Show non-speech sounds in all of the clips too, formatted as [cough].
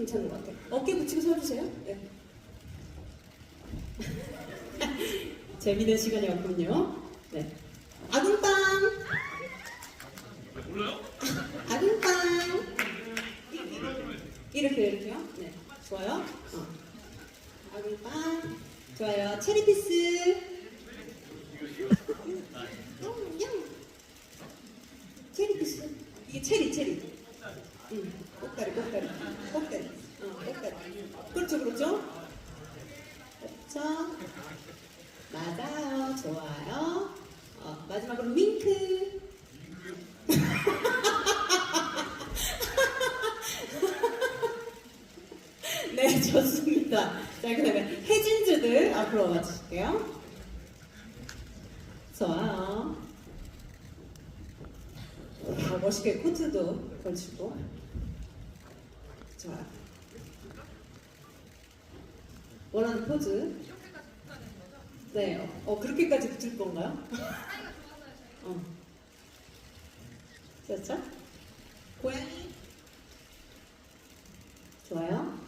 괜찮은 것 같아요. 어깨 붙이고 서주세요. 네. [laughs] 재미있는 시간이었군요. 네. 아궁빵! 몰라요? [laughs] 아궁빵! 이렇게, 이렇게요? 네. 좋아요. 어. 아궁빵. 좋아요. 체리피스. 냥. 체리피스. 이게 체리, 체리. 응. 꼭다리. 꼭다리. 어, 꼭다리. 그렇죠, 그렇죠. 그렇죠. 맞아요. 좋아요. 어, 마지막으로 윙크. [laughs] 네, 좋습니다. 자, 그 다음에 혜진주들 앞으로 와주실게요. 좋아요. 아, 멋있게 코트도 걸치고. 좋아요. 원하는 포즈. 네, 어, 어, 그렇게까지 붙일 건가요? [laughs] 어. 됐죠? 고양이. 좋아요.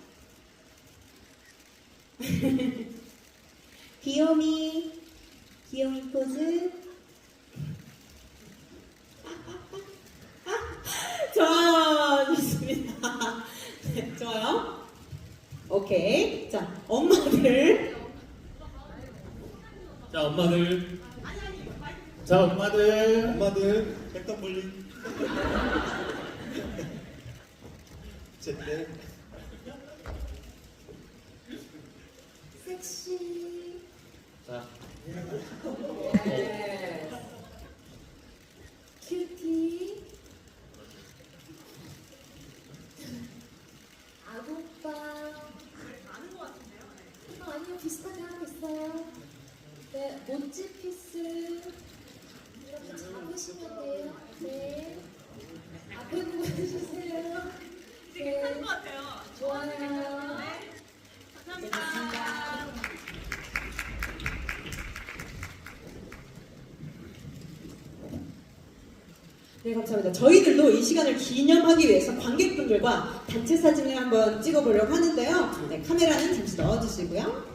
[laughs] 귀요미. 귀요미 포즈. 좋아요. 좋습니다. 네, 좋아요. 오케이. 자, 엄마들. 자 엄마들 자 엄마들 엄마들 백덕 볼링 제때 섹시. 자 네. 큐티. 아구빵. 아는 것 같은데요? 어, 아니요, 비슷하게 하고 있어요. 네, 모찌 피스. 이렇게 잡으시면 돼요. 네. 앞에 보고 해주세요. 네. 큰것 같아요. 좋아요. 감사합니다. 네, 감사합니다. 저희들도 이 시간을 기념하기 위해서 관객분들과 단체 사진을 한번 찍어보려고 하는데요. 네, 카메라는 잠시 넣어주시고요.